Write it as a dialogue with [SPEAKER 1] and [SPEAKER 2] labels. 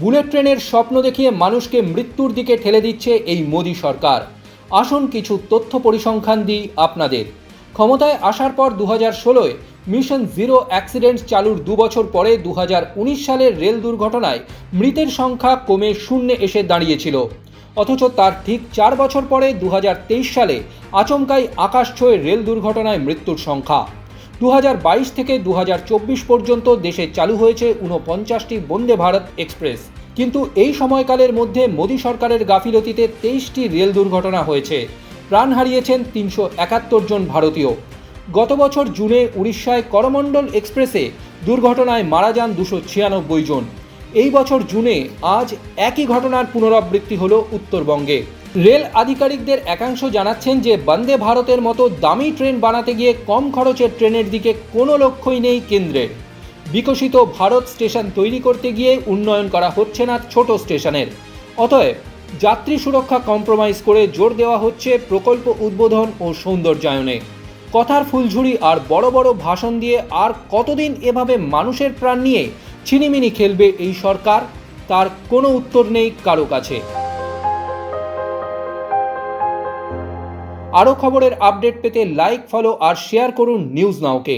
[SPEAKER 1] Bullet ট্রেনের স্বপ্ন দেখিয়ে মানুষকে মৃত্যুর দিকে ঠেলে দিচ্ছে এই মোদী সরকার। আসুন কিছু তথ্য পরিসংখ্যান দিই আপনাদের। ক্ষমতায় আসার পর দু হাজার ষোলোয় মিশন জিরো অ্যাক্সিডেন্ট চালুর দু বছর পরে দু হাজার উনিশ সালের রেল দুর্ঘটনায় মৃতের সংখ্যা কমে শূন্যে এসে দাঁড়িয়েছিল। অথচ তার ঠিক চার বছর পরে দু হাজার তেইশ সালে আচমকাই আকাশ ছুঁয়ে রেল দুর্ঘটনায় মৃত্যুর সংখ্যা। দু হাজার বাইশ থেকে দু হাজার চব্বিশ পর্যন্ত দেশে চালু হয়েছে ঊনপঞ্চাশটি বন্দে ভারত এক্সপ্রেস। কিন্তু এই সময়কালের মধ্যে মোদী সরকারের গাফিলতিতে তেইশটি রেল দুর্ঘটনা হয়েছে। প্রাণ হারিয়েছেন তিনশো একাত্তর জন ভারতীয়। গত বছর জুনে উড়িষ্যায় করমণ্ডল এক্সপ্রেসে দুর্ঘটনায় মারা যান দুশো ছিয়ানব্বই জন। এই বছর জুনে আজ একই ঘটনার পুনরাবৃত্তি হল উত্তরবঙ্গে। রেল আধিকারিকদের একাংশ জানাচ্ছেন যে বন্দে ভারতের মতো দামি ট্রেন বানাতে গিয়ে কম খরচের ট্রেনের দিকে কোনো লক্ষ্যই নেই কেন্দ্রের বিকশিত ভারত স্টেশন তৈরি করতে গিয়ে উন্নয়ন করা হচ্ছে না ছোট স্টেশনের। অতএব যাত্রী সুরক্ষা কম্প্রোমাইজ করে জোর দেওয়া হচ্ছে প্রকল্প উদ্বোধন ও সৌন্দর্যায়নে। কথার ফুলঝুরি আর বড় বড় ভাষণ দিয়ে আর কতদিন এভাবে মানুষের প্রাণ নিয়ে ছিনিমিনি খেলবে এই সরকার, তার কোনো উত্তর নেই কারও কাছে। আরও খবরের আপডেট পেতে লাইক, ফলো আর শেয়ার করুন নিউজ নাওকে।